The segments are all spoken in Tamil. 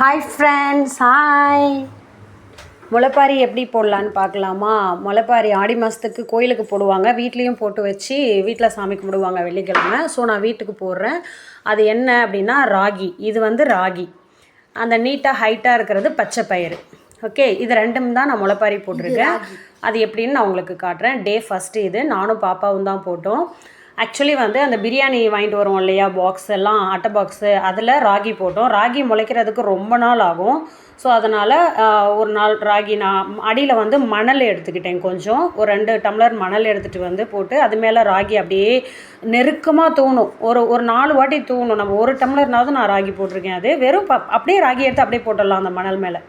ஹாய் ஃப்ரெண்ட்ஸ் ஹாய் முளைப்பாரி எப்படி போடலான்னு பார்க்கலாமா? முளைப்பாரி ஆடி மாதத்துக்கு கோயிலுக்கு போடுவாங்க. வீட்லேயும் போட்டு வச்சு வீட்டில் சாமி கும்பிடுவாங்க வெள்ளிக்கிழமை. ஸோ நான் வீட்டுக்கு போடுறேன். அது என்ன அப்படின்னா ராகி. இது வந்து ராகி. அந்த நீட்டாக ஹைட்டாக இருக்கிறது பச்சை பயிறு. ஓகே இது ரெண்டும் தான் நான் முளைப்பாரி போட்டிருக்கேன். அது எப்படின்னு நான் உங்களுக்கு காட்டுறேன். டே ஃபஸ்ட்டு இது. நானும் பாப்பாவும் தான் போட்டோம். ஆக்சுவலி வந்து அந்த பிரியாணி வாங்கிட்டு வருவோம் இல்லையா பாக்ஸ் எல்லாம் அட்டை பாக்ஸு அதில் ராகி போட்டோம். ராகி முளைக்கிறதுக்கு ரொம்ப நாள் ஆகும். ஸோ அதனால் ஒரு நாள் ராகி நான் அடியில் வந்து மணல் எடுத்துக்கிட்டேன் கொஞ்சம். ஒரு ரெண்டு டம்ளர் மணல் எடுத்துகிட்டு வந்து போட்டு அது மேலே ராகி அப்படியே நெருக்கமாக தூணும். ஒரு ஒரு நாலு வாட்டி தூணும். நம்ம ஒரு டம்ளர்னாவது நான் ராகி போட்டிருக்கேன். அது வெறும் அப்படியே ராகி எடுத்து அப்படியே போட்டுடலாம் அந்த மணல் மேலே.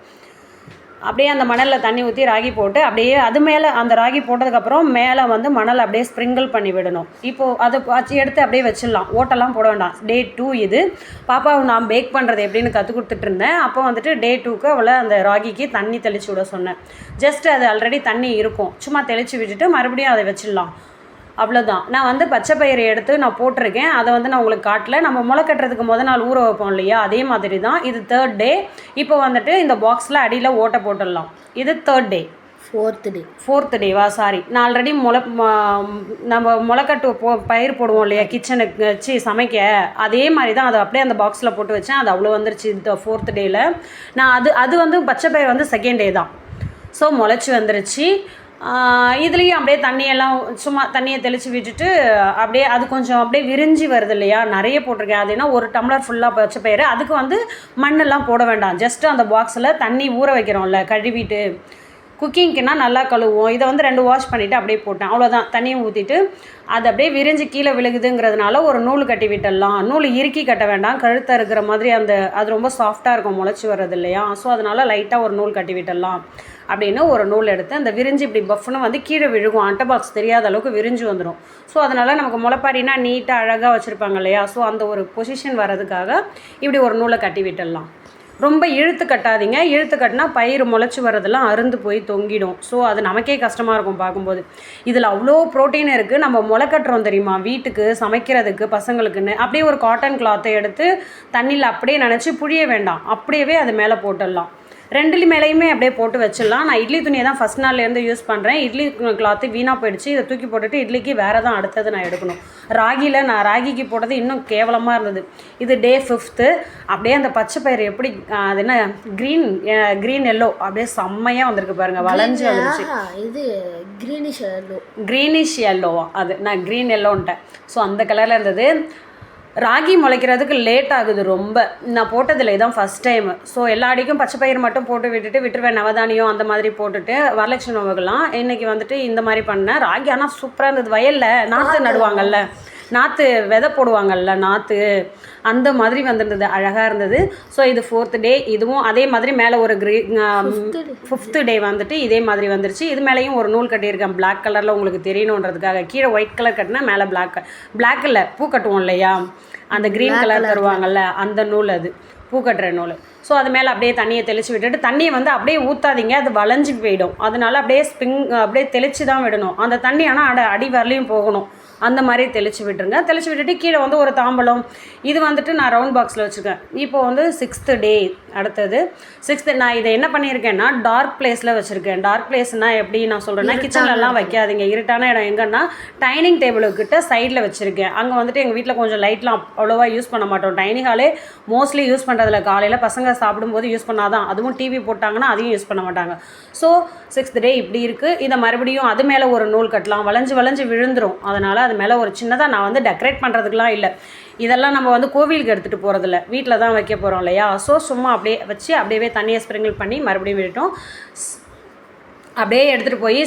அப்படியே அந்த மணலில் தண்ணி ஊற்றி ராகி போட்டு அப்படியே அது மேலே அந்த ராகி போட்டதுக்கப்புறம் மேலே வந்து மணல் அப்படியே ஸ்ப்ரிங்கிள் பண்ணி விடணும். இப்போது அதை வச்சு எடுத்து அப்படியே வச்சிடலாம். ஓட்டெல்லாம் போட வேண்டாம். டே டூ இது. பாப்பாவை நான் பேக் பண்ணுறது எப்படின்னு கற்றுக் கொடுத்துட்டு இருந்தேன். அப்போ வந்துட்டு டே டூக்கு அவளை அந்த ராகிக்கு தண்ணி தெளித்து விட சொன்னேன். ஜஸ்ட் அது ஆல்ரெடி தண்ணி இருக்கும். சும்மா தெளித்து விட்டுட்டு மறுபடியும் அதை வச்சிடலாம். அவ்வளோதான் நான் வந்து பச்சை பயிரை எடுத்து நான் போட்டிருக்கேன். அதை வந்து நான் உங்களுக்கு காட்டல. நம்ம முளை கட்டுறதுக்கு முத நாள் ஊற வைப்போம் இல்லையா? அதே மாதிரி தான் இது தேர்ட் டே இப்போ வந்துட்டு இந்த பாக்ஸில் அடியில் ஓட்டை போட்டுடலாம். இது third day fourth day fourth டேவா sorry நான் ஆல்ரெடி முளை நம்ம முளைக்கட்டு போ பயிர் போடுவோம் இல்லையா? கிச்சனுக்கு வச்சு சமைக்க. அதே மாதிரி தான் அதை அப்படியே அந்த பாக்ஸில் போட்டு வச்சேன். அது அவ்வளோ வந்துருச்சு இந்த ஃபோர்த் டேயில் நான் அது அது வந்து பச்சை பயிர் வந்து செகண்ட் டே தான். ஸோ முளைச்சி வந்துருச்சு. இதுலேயும் அப்படியே தண்ணியெல்லாம் சும்மா தண்ணியை தெளித்து விட்டுட்டு அப்படியே அது கொஞ்சம் அப்படியே விரிஞ்சு வருது இல்லையா? நிறைய போட்டிருக்கேன். அது ஒரு டம்ளர் ஃபுல்லாக பச்சை பயிறு அதுக்கு வந்து மண்ணெல்லாம் போட வேண்டாம். ஜஸ்ட்டு அந்த பாக்ஸில் தண்ணி ஊற வைக்கிறோம்ல கழுவிட்டு. குக்கிங்க்குனா நல்லா கழுவுவோம். இதை வந்து ரெண்டு வாஷ் பண்ணிவிட்டு அப்படியே போட்டேன். அவ்வளோதான் தண்ணியை ஊற்றிட்டு அது அப்படியே விரிஞ்சு கீழே விழுகுதுங்கிறதுனால ஒரு நூல் கட்டி விட்டுடலாம். நூல் இறுக்கி கட்ட வேண்டாம். கழுத்தை இருக்கிற மாதிரி அந்த அது ரொம்ப சாஃப்டாக இருக்கும் முளைச்சி வர்றது இல்லையா? ஸோ அதனால் லைட்டாக ஒரு நூல் கட்டி விட்டுடலாம். அப்படின்னு ஒரு நூல் எடுத்து அந்த விரிஞ்சு இப்படி பஃப்னு வந்து கீழே விழுகும். அட்டை பாக்ஸ் தெரியாத அளவுக்கு விரிஞ்சு வந்துடும் ஸோ அதனால் நமக்கு முளைப்பாரினா நீட்டாக அழகாக வச்சுருப்பாங்க இல்லையா? ஸோ அந்த ஒரு பொசிஷன் வர்றதுக்காக இப்படி ஒரு நூலை கட்டி விட்டுடலாம். ரொம்ப இழுத்து கட்டாதீங்க. இழுத்து கட்டினா பயிர் முளைச்சி வரதெல்லாம் அருந்து போய் தொங்கிடும். ஸோ அது நமக்கே கஷ்டமாக இருக்கும் பார்க்கும்போது. இதில் அவ்வளோ ப்ரோட்டீன் இருக்குது நம்ம முளை கட்டுறோம் தெரியுமா? வீட்டுக்கு சமைக்கிறதுக்கு பசங்களுக்குன்னு. அப்படியே ஒரு காட்டன் கிளாத்தை எடுத்து தண்ணியில் அப்படியே நினச்சி புழிய வேண்டாம். அப்படியே அது மேலே போட்டுடலாம். ரெண்டு மேலேயுமே அப்படியே போட்டு வச்சிடலாம். நான் இட்லி துணியை தான் ஃபஸ்ட் நாள்லேருந்து யூஸ் பண்ணுறேன் இட்லி கிளாத்து வீணாக போயிடுச்சு. இதை தூக்கி போட்டுட்டு இட்லிக்கு வேறு தான் அடுத்தது நான் எடுக்கணும். ராகியில் நான் ராகிக்கு போட்டது இன்னும் கேவலமாக இருந்தது. இது டே ஃபிஃப்த்து அப்படியே அந்த பச்சை பயிர் எப்படி அது என்ன க்ரீன் க்ரீன் எல்லோ அப்படியே செம்மையாக வந்திருக்கு பாருங்கள் வளைஞ்சு வந்துருச்சு ஆஹா, இது க்ரீனிஷ் எல்லோ க்ரீனிஷ் எல்லோவா அது நான் க்ரீன் எல்லோன்ட்டேன் ஸோ அந்த கலரில் இருந்தது. ராகி முளைக்கிறதுக்கு லேட் ஆகுது ரொம்ப. நான் போட்டதில்லை இதான் ஃபஸ்ட் டைம் ஸோ எல்லா அடிக்கும் பச்சை பயிர் மட்டும் போட்டு விட்டுட்டு விட்டுருவேன் நவதானியம் அந்த மாதிரி போட்டுட்டு வரலட்சுமி நோவுகள்லாம் இன்னைக்கு வந்துட்டு இந்த மாதிரி பண்ணேன். ராகி ஆனால் சூப்பராக இருந்தது வயலில் நாற்று நடுவாங்கல்ல. நாற்று விதை போடுவாங்கல்ல நாற்று அந்த மாதிரி வந்திருந்தது அழகாக இருந்தது. ஸோ இது ஃபோர்த் டே இதுவும் அதே மாதிரி மேலே ஒரு க்ரீ ஃபிஃப்த்து டே வந்துட்டு இதே மாதிரி வந்துருச்சு. இது மேலேயும் ஒரு நூல் கட்டியிருக்கேன். Black கலரில் உங்களுக்கு தெரியணுன்றதுக்காக. கீழே ஒயிட் கலர் கட்டினா மேலே Black Black இல்லை பூ கட்டுவோம் இல்லையா? அந்த க்ரீன் கலர் தருவாங்கல்ல அந்த நூல் அது. பூ கட்டுற நூல். ஸோ அது மேலே அப்படியே தண்ணியை தெளித்து விட்டுட்டு தண்ணியை வந்து அப்படியே ஊற்றாதீங்க அது வளைஞ்சு போயிடும். அதனால அப்படியே ஸ்ப்ரிங் அப்படியே தெளித்து தான் விடணும். அந்த தண்ணி ஆனால் அட அடி வரலையும் போகணும். அந்த மாதிரி தெளித்து விட்டுருங்க. தெளித்து விட்டுட்டு கீழே வந்து ஒரு தாம்பலம். இது வந்துட்டு நான் ரவுண்ட் பாக்ஸில் வச்சுருக்கேன். இப்போ வந்து சிக்ஸ்த்து டே அடுத்தது. சிக்ஸ்த்து நான் இதை என்ன பண்ணியிருக்கேன்னா டார்க் பிளேஸில் வச்சுருக்கேன். டார்க் பிளேஸ்னால் எப்படி நான் சொல்கிறேன்னா கிச்சன்லலாம் வைக்காதீங்க. இருட்டான இடம் எங்கன்னா டைனிங் டேபிளுக்கிட்ட சைடில் வச்சுருக்கேன். அங்கே வந்துட்டு எங்கள் வீட்டில் கொஞ்சம் லைட்லாம் அவ்வளோவா யூஸ் பண்ண மாட்டோம். டைனிங் ஹாலே மோஸ்ட்லி யூஸ் பண்ணுறதில்ல காலையில் பசங்க சாப்பிடும்போது யூஸ் பண்ணாதான். அதுவும் டிவி போட்டாங்கன்னா அதையும் யூஸ் பண்ண மாட்டாங்க. ஸோ சிக்ஸ்த் டே இப்படி இருக்குது இதை மறுபடியும் அது மேலே ஒரு நூல் கட்டலாம். வளைஞ்சு வளைஞ்சு விழுந்துரும். அதனால் அது மேலே ஒரு சின்னதாக நான் வந்து டெக்கரேட் பண்ணுறதுக்குலாம் இல்லை. இதெல்லாம் நம்ம வந்து கோவிலுக்கு எடுத்துகிட்டு போகிறதில்ல வீட்டில் தான் வைக்க போகிறோம் இல்லையா? ஸோ சும்மா அப்படியே வச்சு அப்படியே தண்ணியை ஸ்ப்ரிங்கிள் பண்ணி மறுபடியும் விட்டுட்டோம். அப்படியே எடுத்துகிட்டு போய்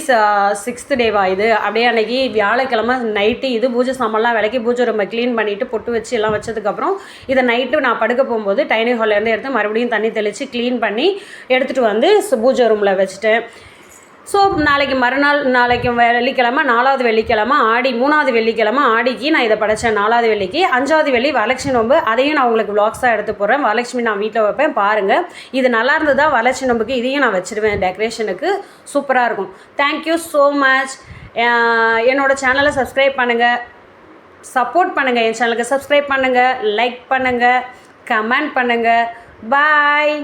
சிக்ஸ்த்து டேவா இது. அப்படியே அன்னைக்கு வியாழக்கிழமை நைட்டு இது பூஜை சாமான்லாம் விளக்கி பூஜை ரொம்ப க்ளீன் பண்ணிவிட்டு பொட்டு வச்சு எல்லாம் வச்சதுக்கப்புறம் இதை நைட்டு நான் படுக்க போகும்போது டைனிங் ஹால்லேருந்து எடுத்து மறுபடியும் தண்ணி தெளித்து க்ளீன் பண்ணி எடுத்துகிட்டு வந்து பூஜை ரூமில் வச்சுட்டேன். ஸோ நாளைக்கு மறுநாள் நாளைக்கு வெள்ளிக்கிழமை நாலாவது வெள்ளிக்கிழமை ஆடி மூணாவது வெள்ளிக்கிழமை ஆடிக்கு நான் இதை படைச்சேன். நாலாவது வெள்ளிக்கு. அஞ்சாவது வெள்ளி வரலட்சுமி நோம்பு. அதையும் நான் உங்களுக்கு விளாக்ஸாக எடுத்து போடுறேன். வரலட்சுமி நான் வீட்டில் வைப்பேன். பாருங்கள் இது நல்லா இருந்ததா? வரலட்சுமி நோம்புக்கு இதையும் நான் வச்சுருவேன். டெக்கரேஷனுக்கு சூப்பராக இருக்கும். தேங்க்யூ ஸோ மச் என்னோடய சேனலை சப்ஸ்கிரைப் பண்ணுங்கள் சப்போர்ட் பண்ணுங்கள் என் சேனலுக்கு சப்ஸ்கிரைப் பண்ணுங்கள் லைக் பண்ணுங்கள் கமெண்ட் பண்ணுங்கள் பாய்